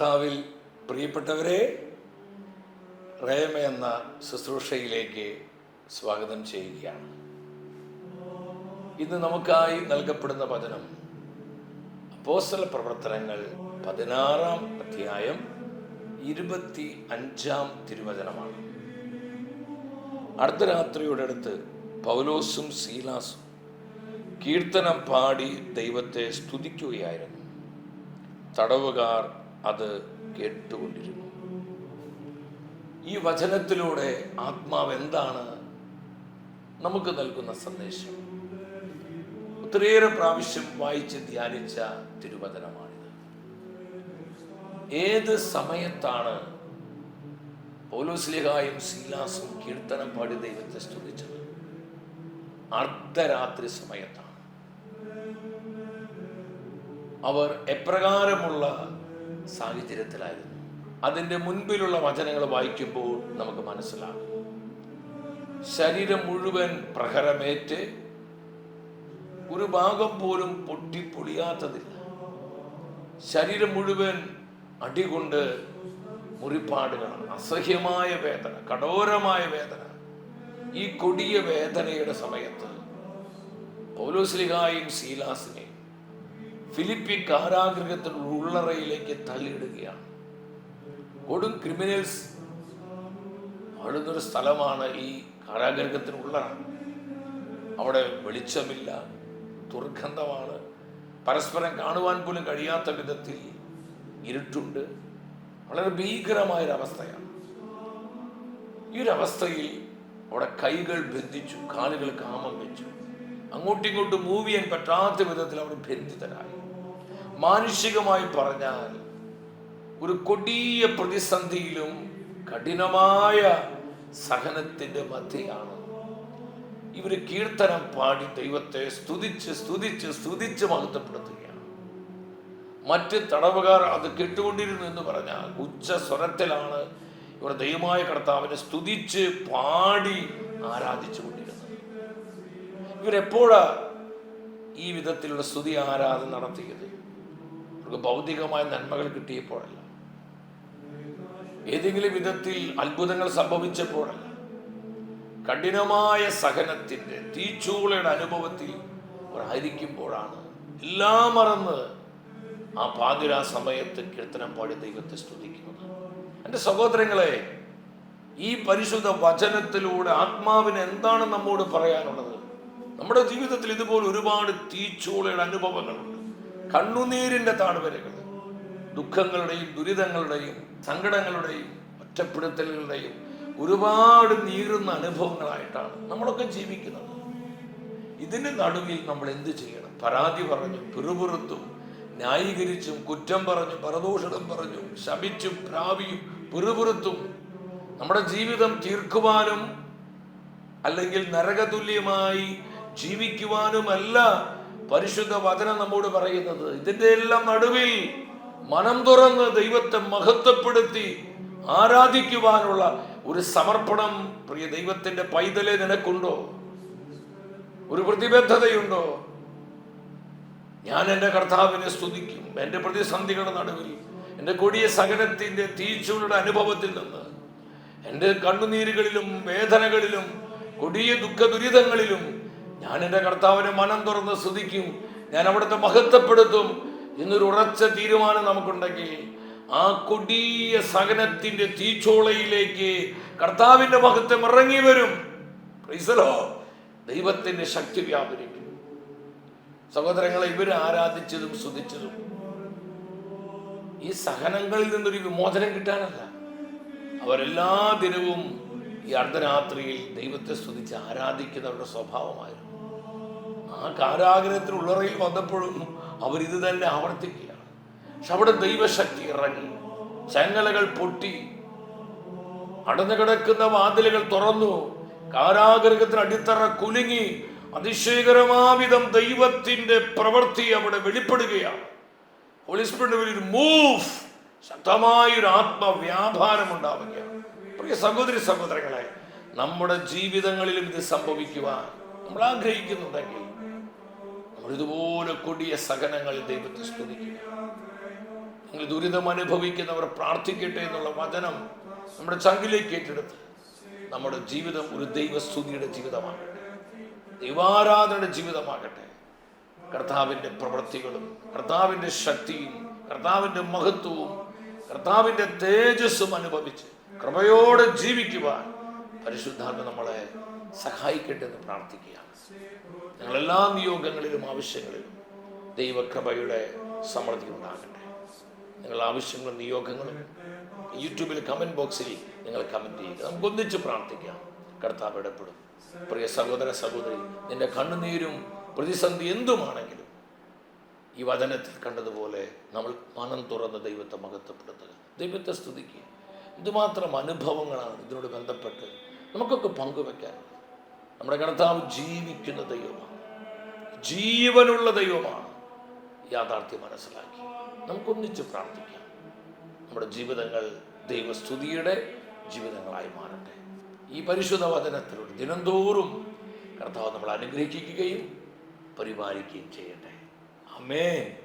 കർത്താവിൽ പ്രിയപ്പെട്ടവരെ റേമ എന്ന ശുശ്രൂഷയിലേക്ക് സ്വാഗതം ചെയ്യുകയാണ്. ഇന്ന് നമുക്കായി നൽകപ്പെടുന്ന വചനം പോസ്റ്റൽ പ്രവർത്തനങ്ങൾ പതിനാറാം അധ്യായം ഇരുപത്തി അഞ്ചാം തിരുവചനമാണ് അർദ്ധരാത്രിയുടെ അടുത്ത് പൗലോസും സീലാസും കീർത്തനം പാടി ദൈവത്തെ സ്തുതിക്കുകയായിരുന്നു. തടവുകാർ അത് കേട്ടുകൊണ്ടിരുന്നു. ഈ വചനത്തിലൂടെ ആത്മാവ് എന്താണ് നമുക്ക് നൽകുന്ന സന്ദേശം? ഒത്തിരിയേറെ പ്രാവശ്യം വായിച്ച് ധ്യാനിച്ച തിരുവചനമാണിത്. ഏത് സമയത്താണ് പൗലോസ്ലിഹായും സീലാസും കീർത്തനം പാടി ദൈവത്തെ സ്തുതിച്ചത്? അർദ്ധരാത്രി സമയത്താണ്. അവർ എപ്രകാരമുള്ള സാഹചര്യത്തിലായിരുന്നു അതിന്റെ മുൻപിലുള്ള വചനങ്ങൾ വായിക്കുമ്പോൾ നമുക്ക് മനസ്സിലാകും. ശരീരം മുഴുവൻ പ്രഹരമേറ്റ് ഒരു ഭാഗം പോലും പൊട്ടിപ്പൊളിയാത്തതില്ല ശരീരം മുഴുവൻ അടികൊണ്ട് മുറിപ്പാടുകളാണ്. അസഹ്യമായ വേദന കഠോരമായ വേദന. ഈ കൊടിയ വേദനയുടെ സമയത്ത് പൗലോസ്ലിഹായും സീലാസിനെയും ഫിലിപ്പി കാരാഗ്രഹത്തിനുള്ള ഉള്ളറയിലേക്ക് തള്ളിയിടുകയാണ്. കൊടും ക്രിമിനൽസ് വാഴുന്നൊരു സ്ഥലമാണ് ഈ കാരാഗ്രഹത്തിനുള്ള അവിടെ വെളിച്ചമില്ല ദുർഗന്ധമാണ്. പരസ്പരം കാണുവാൻ പോലും കഴിയാത്ത വിധത്തിൽ ഇരുട്ടുണ്ട്. വളരെ ഭീകരമായൊരവസ്ഥയാണ്. ഈ ഒരു അവസ്ഥയിൽ അവിടെ കൈകൾ ബന്ധിച്ചു കാലുകൾ കാമം വെച്ചു. അങ്ങോട്ടും ഇങ്ങോട്ടും മൂവ് ചെയ്യാൻ പറ്റാത്ത വിധത്തിൽ അവർ ബന്ധിതരായി മാനുഷികമായി പറഞ്ഞാൽ ഒരു കൊടിയ പ്രതിസന്ധിയിലും കഠിനമായ സഹനത്തിന്റെ മധ്യയാണ്. ഇവർ കീർത്തനം പാടി ദൈവത്തെ സ്തുതിച്ച് സ്തുതിച്ച് സ്തുതിച്ച് മഹത്വപ്പെടുത്തുകയാണ്. മറ്റ് തടവുകാർ അത് കേട്ടുകൊണ്ടിരുന്നു എന്ന് പറഞ്ഞാൽ ഉച്ച സ്വരത്തിലാണ് ഇവർ ദൈവമായ കർത്താവിനെ സ്തുതിച്ച് പാടി ആരാധിച്ചു കൊണ്ടിരുന്നത് ഇവരെപ്പോഴാ ഈ വിധത്തിലുള്ള സ്തുതി ആരാധന നടത്തിയത്? അവർക്ക് ഭൗതികമായ നന്മകൾ കിട്ടിയപ്പോഴല്ല. ഏതെങ്കിലും വിധത്തിൽ അത്ഭുതങ്ങൾ സംഭവിച്ചപ്പോഴല്ല. കഠിനമായ സഹനത്തിന്റെ തീച്ചൂളയുടെ അനുഭവത്തിൽ ആയിരിക്കുമ്പോഴാണ് എല്ലാം മറന്ന് ആ പാതിരാ സമയത്ത് കീർത്തനം പാടി ദൈവത്തെ സ്തുതിക്കുന്നത്. എന്റെ സഹോദരങ്ങളെ ഈ പരിശുദ്ധ വചനത്തിലൂടെ ആത്മാവിന് എന്താണ് നമ്മോട് പറയാനുള്ളത്? നമ്മുടെ ജീവിതത്തിൽ ഇതുപോലെ ഒരുപാട് തീച്ചോളയുടെ അനുഭവങ്ങളുണ്ട്. കണ്ണുനീരിന്റെ താഴ്വരകൾ ദുഃഖങ്ങളുടെയും ദുരിതങ്ങളുടെയും സങ്കടങ്ങളുടെയും ഒറ്റപ്പെടുത്തലുകളുടെയും ഒരുപാട് നീറുന്ന അനുഭവങ്ങളായിട്ടാണ് നമ്മളൊക്കെ ജീവിക്കുന്നത്. ഇതിന് നടുവിൽ നമ്മൾ എന്ത് ചെയ്യണം? പരാതി പറഞ്ഞു പിറുപിറുത്തും ന്യായീകരിച്ചും കുറ്റം പറഞ്ഞു പരദൂഷണം പറഞ്ഞു ശപിച്ചും പ്രാവിയും പിറുപിറുത്തും നമ്മുടെ ജീവിതം തീർക്കുവാനും അല്ലെങ്കിൽ നരകതുല്യമായി ജീവിക്കുവാനുമല്ല പരിശുദ്ധ വചനം നമ്മോട് പറയുന്നത്. ഇതിന്റെ എല്ലാം നടുവിൽ മനം തുറന്ന് ദൈവത്തെ മഹത്വപ്പെടുത്തി ആരാധിക്കുവാനുള്ള ഒരു സമർപ്പണം പ്രിയ ദൈവത്തിന്റെ പൈതലെ നിനക്കുണ്ടോ? ഒരു പ്രതിബദ്ധതയുണ്ടോ? ഞാൻ എന്റെ കർത്താവിനെ സ്തുതിക്കും. എന്റെ പ്രതിസന്ധികളുടെ നടുവിൽ എന്റെ കൊടിയ സഹനത്തിന്റെ തീച്ചുകളുടെ അനുഭവത്തിൽ നിന്ന് എന്റെ കണ്ണുനീരുകളിലും വേദനകളിലും കൊടിയ ദുഃഖ ദുരിതങ്ങളിലും ഞാൻ എന്റെ കർത്താവിനെ മനം തുറന്ന് സ്തുതിക്കും. ഞാൻ അവിടുത്തെ മഹത്വപ്പെടുത്തും എന്നൊരു ഉറച്ച തീരുമാനം നമുക്കുണ്ടെങ്കിൽ ആ കൊടിയ സഹനത്തിന്റെ തീച്ചോളയിലേക്ക് കർത്താവിന്റെ മഹത്വം ഇറങ്ങി വരും. പ്രൈസലോ ദൈവത്തിന്റെ ശക്തി വ്യാപരിക്കും. സഹോദരങ്ങളെ ഇവർ ആരാധിച്ചതും സ്തുതിച്ചതും ഈ സഹനങ്ങളിൽ നിന്നൊരു വിമോചനം കിട്ടാനല്ല. അവരെല്ലാ ദിനവും ഈ അർദ്ധരാത്രിയിൽ ദൈവത്തെ സ്തുതിച്ച് ആരാധിക്കുന്നവരുടെ സ്വഭാവമായിരുന്നു. ആ കാരാഗ്രഹത്തിൽ ഉള്ളറയിൽ വന്നപ്പോഴും അവരിത് തന്നെ ആവർത്തിക്കുകയാണ്. പക്ഷെ അവിടെ ദൈവശക്തി ഇറങ്ങി. ചങ്ങലകൾ പൊട്ടി. അടഞ്ഞു കിടക്കുന്ന വാതിലുകൾ തുറന്നു. കാരാഗ്രഹത്തിന് അടിത്തറ കുലുങ്ങി. അതിശയകരമാവിധം ദൈവത്തിന്റെ പ്രവൃത്തി അവിടെ വെളിപ്പെടുകയാണ്. ഹോളിസ്പിരിറ്റ് ഒരു മൂവ് ആത്മവ്യാപാരം ഉണ്ടാവുകയാണ്. പ്രിയ സഹോദരി സഹോദരങ്ങളെ നമ്മുടെ ജീവിതങ്ങളിലും ഇത് സംഭവിക്കുവാൻ നമ്മൾ ആഗ്രഹിക്കുന്നുണ്ടെങ്കിൽ ഇതുപോലെ കൊടിയ സഹനങ്ങൾ ദൈവത്തെ സ്തുതിക്കുക ദുരിതം അനുഭവിക്കുന്നവർ പ്രാർത്ഥിക്കട്ടെ എന്നുള്ള വചനം നമ്മുടെ ചങ്കിലേക്ക് ഏറ്റെടുത്ത്. നമ്മുടെ ജീവിതം ഒരു ദൈവസ്തുതിയുടെ ജീവിതമാകട്ടെ ദൈവാരാധനയുടെ ജീവിതമാകട്ടെ. കർത്താവിന്റെ പ്രവൃത്തികളും കർത്താവിന്റെ ശക്തിയും കർത്താവിന്റെ മഹത്വവും കർത്താവിന്റെ തേജസ്സും അനുഭവിച്ച് കൃപയോടെ ജീവിക്കുവാൻ പരിശുദ്ധാത്മ നമ്മളെ സഹായിക്കട്ടെ എന്ന് പ്രാർത്ഥിക്കുകയാണ്. ഞങ്ങളെല്ലാ നിയോഗങ്ങളിലും ആവശ്യങ്ങളിലും ദൈവകൃപയുടെ സമൃദ്ധി ഉണ്ടാകട്ടെ. നിങ്ങൾ ആവശ്യങ്ങളും നിയോഗങ്ങളും യൂട്യൂബിൽ കമന്റ് ബോക്സിൽ നിങ്ങൾ കമന്റ് ചെയ്യുക. നമുക്ക് ഒന്നിച്ച് പ്രാർത്ഥിക്കാം. കർത്താവ് ഇടപെടും. പ്രിയ സഹോദര സഹോദരി നിന്റെ കണ്ണുനീരും പ്രതിസന്ധി എന്തുമാണെങ്കിലും ഈ വചനത്തിൽ കണ്ടതുപോലെ നമ്മൾ മനം തുറന്ന് ദൈവത്തെ മഹത്വപ്പെടുത്തുക. ദൈവത്തെ സ്തുതിക്കുക. ഇതുമാത്രം അനുഭവങ്ങളാണ് ഇതിനോട് ബന്ധപ്പെട്ട് നമുക്കൊക്കെ പങ്കുവെക്കാൻ. നമ്മുടെ കർത്താവ് ജീവിക്കുന്ന ദൈവമാണ്. ജീവനുള്ള ദൈവമാണ്. യാഥാർത്ഥ്യം മനസ്സിലാക്കി. നമുക്കൊന്നിച്ച് പ്രാർത്ഥിക്കാം. നമ്മുടെ ജീവിതങ്ങൾ ദൈവസ്തുതിയുടെ ജീവിതങ്ങളായി മാറട്ടെ. ഈ പരിശുദ്ധ വചനത്തിലൂടെ ദിനംതോറും കർത്താവ് നമ്മൾ അനുഗ്രഹിക്കുകയും പരിപാലിക്കുകയും ചെയ്യട്ടെ. അമേ